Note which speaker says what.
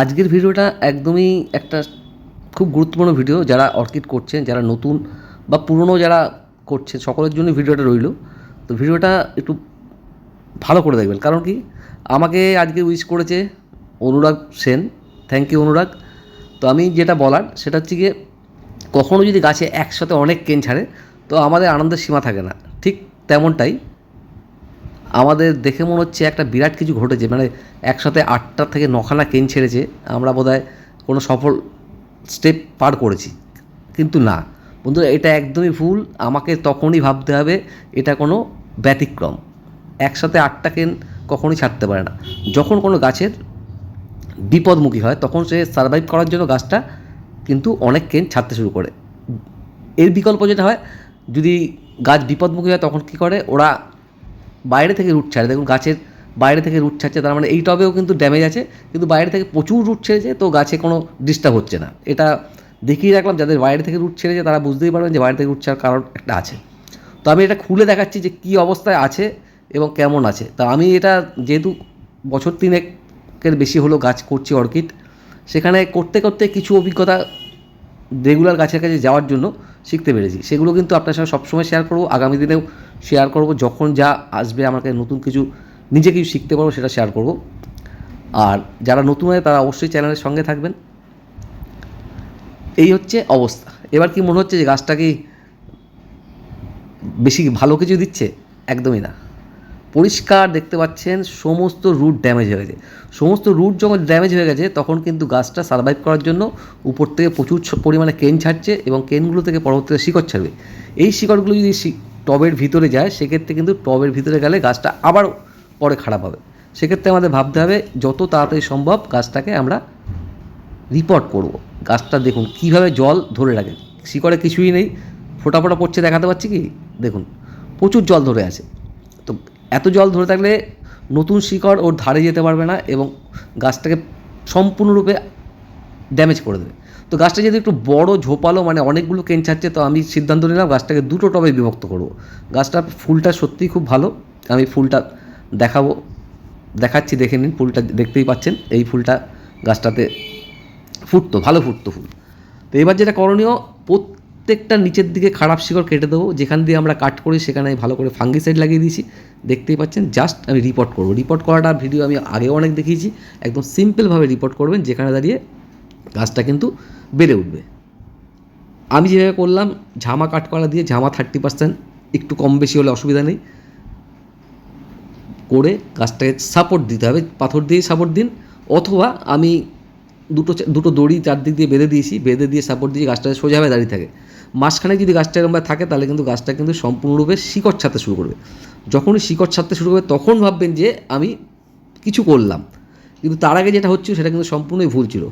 Speaker 1: আজকের ভিডিওটা একদমই একটা খুব গুরুত্বপূর্ণ ভিডিও যারা অর্কিড করছেন, যারা নতুন বা পুরনো যারা করছে সকলের জন্য ভিডিওটা রইল। তো ভিডিওটা একটু ভালো করে দেখবেন। কারণ কি? আমাকে আজকে উইশ করেছে Anurag Sen. Thank you Anurag. তো আমি যেটা বলার, সেটা হচ্ছে গিয়ে কখনো যদি গাছে একসাথে অনেক কেন ছাড়ে, তো আমাদের আনন্দের সীমা থাকে না। ঠিক তেমনটাই। আমাদের দেখে মনে হচ্ছে একটা বিরাট কিছু ঘটেছে মানে একসাথে আটটা থেকে নখানা কেন ছেড়েছে, আমরা বোধহয় কোনো সফল স্টেপ পার করেছি, কিন্তু না। বন্ধুরা, এটা একদমই ভুল, আমাকে তখনই ভাবতে হবে এটা কোনো ব্যতিক্রম। একসাথে আটটা কেন কখনোই ছাড়তে পারে না। যখন কোনো গাছের বিপদমুখী হয়, তখন সে সার্ভাইভ করার জন্য গাছটা কিন্তু অনেক কেন ছাড়তে শুরু করে। এর বিকল্প যেটা হয়, যদি গাছ বিপদমুখী হয়, তখন কী করে? ওরা বাইরে থেকে রুট ছাড়ে। দেখুন গাছের বাইরে থেকে রুট ছাড়ছে, তার মানে এই টবেও কিন্তু ড্যামেজ আছে, কিন্তু বাইরে থেকে প্রচুর রুট ছেড়েছে, তো গাছে কোনো ডিস্টার্ব হচ্ছে না। এটা দেখিয়ে রাখলাম, যাদের বাইরে থেকে রুট ছেড়েছে, তারা বুঝতেই পারবেন যে বাইরে থেকে রুট ছাড়ার কারণ একটা আছে। তো আমি এটা খুলে দেখাচ্ছি যে কী অবস্থায় আছে এবং কেমন আছে। তা আমি এটা যেহেতু বছর তিনেকের বেশি হলো গাছ করছি অর্কিড, সেখানে করতে করতে কিছু অভিজ্ঞতা রেগুলার গাছের কাছে যাওয়ার জন্য শিখতে পেরেছি। সেগুলো কিন্তু আপনার সঙ্গে সবসময় শেয়ার করব। আগামী দিনেও শেয়ার করব। যখন যা আসবে, আমাকে নতুন কিছু, নিজে কিছু শিখতে পারব, সেটা শেয়ার করব। আর যারা নতুন হয়, তারা অবশ্যই চ্যানেলের সঙ্গে থাকবেন। এই হচ্ছে অবস্থা। এবার কি মনে হচ্ছে যে গাছটা কি বেশি ভালো কিছু দিচ্ছে? একদমই না। পরিষ্কার দেখতে পাচ্ছেন, সমস্ত রুট ড্যামেজ হয়ে গেছে। সমস্ত রুট যখন ড্যামেজ হয়ে গেছে, তখন কিন্তু গাছটা সার্ভাইভ করার জন্য উপর থেকে প্রচুর পরিমাণে কেন ছাড়ছে এবং কেনগুলো থেকে পরবর্তীতে শিকড় ছাড়বে। এই শিকড়গুলো যদি টবের ভিতরে যায়, সেক্ষেত্রে কিন্তু টবের ভিতরে গেলে গাছটা আবার পরে খারাপ হবে। সেক্ষেত্রে আমাদের ভাবতে হবে, যত তাড়াতাড়ি সম্ভব গাছটাকে আমরা রিপোর্ট করব। গাছটা দেখুন কীভাবে জল ধরে রাখে। শিকড়ে কিছুই নেই। ফোটা ফোটা পড়ছে দেখাতে পাচ্ছি কি? দেখুন, প্রচুর জল ধরে আছে। তো এত জল ধরে থাকলে নতুন শিকড় ওর ধারে যেতে পারবে না এবং গাছটাকে সম্পূর্ণরূপে ড্যামেজ করে দেবে। তো গাছটা যদি একটু বড়, ঝোপালো মানে অনেকগুলো কেন ছাড়ছে, তো আমি সিদ্ধান্ত নিলাম গাছটাকে দুটো টবে বিভক্ত করব। গাছটা ফুলটা সত্যিই খুব ভালো। আমি ফুলটা দেখাবো, দেখাচ্ছি, দেখে নিন, ফুলটা দেখতেই পাচ্ছেন। এই ফুলটা গাছটাতে ফুটতো, ভালো ফুটতো ফুল। তো এবার যেটা করণীয়, প্রত্যেকটা নিচের দিকে খারাপ শিকড় কেটে দেবো। যেখান দিয়ে আমরা কাট করি, সেখানে আমি ভালো করে ফাঙ্গিসাইড লাগিয়ে দিয়েছি। দেখতেই পাচ্ছেন জাস্ট আমি রিপোর্ট করব। রিপোর্ট করাটা ভিডিও আমি আগেও অনেক দেখিয়েছি। একদম সিম্পলভাবে রিপোর্ট করবেন, যেখানে দাঁড়িয়ে গাছটা কিন্তু বেড়ে উঠবে। আমি যেভাবে করলাম, ঝামা কাট করা দিয়ে ঝামা থার্টি পার্সেন্ট একটু কম বেশি হলে অসুবিধা নেই। করে গাছটাকে সাপোর্ট দিতে হবে, পাথর দিয়ে সাপোর্ট দিন। অথবা আমি দুটো দুটো দড়ি চারদিক দিয়ে বেঁধে দিয়েছি, বেঁধে দিয়ে সাপোর্ট দিয়ে গাছটা সোজাভাবে দাঁড়িয়ে থাকে। মাঝখানে যদি গাছটা এরমভাবে থাকে, তাহলে কিন্তু গাছটা কিন্তু সম্পূর্ণরূপে শিকড় ছাড়তে শুরু করবে। যখনই শিকড় ছাড়তে শুরু করবে, তখন ভাববেন যে আমি কিছু করলাম। কিন্তু তার আগে যেটা হচ্ছে সেটা কিন্তু সম্পূর্ণই ভুল ছিল।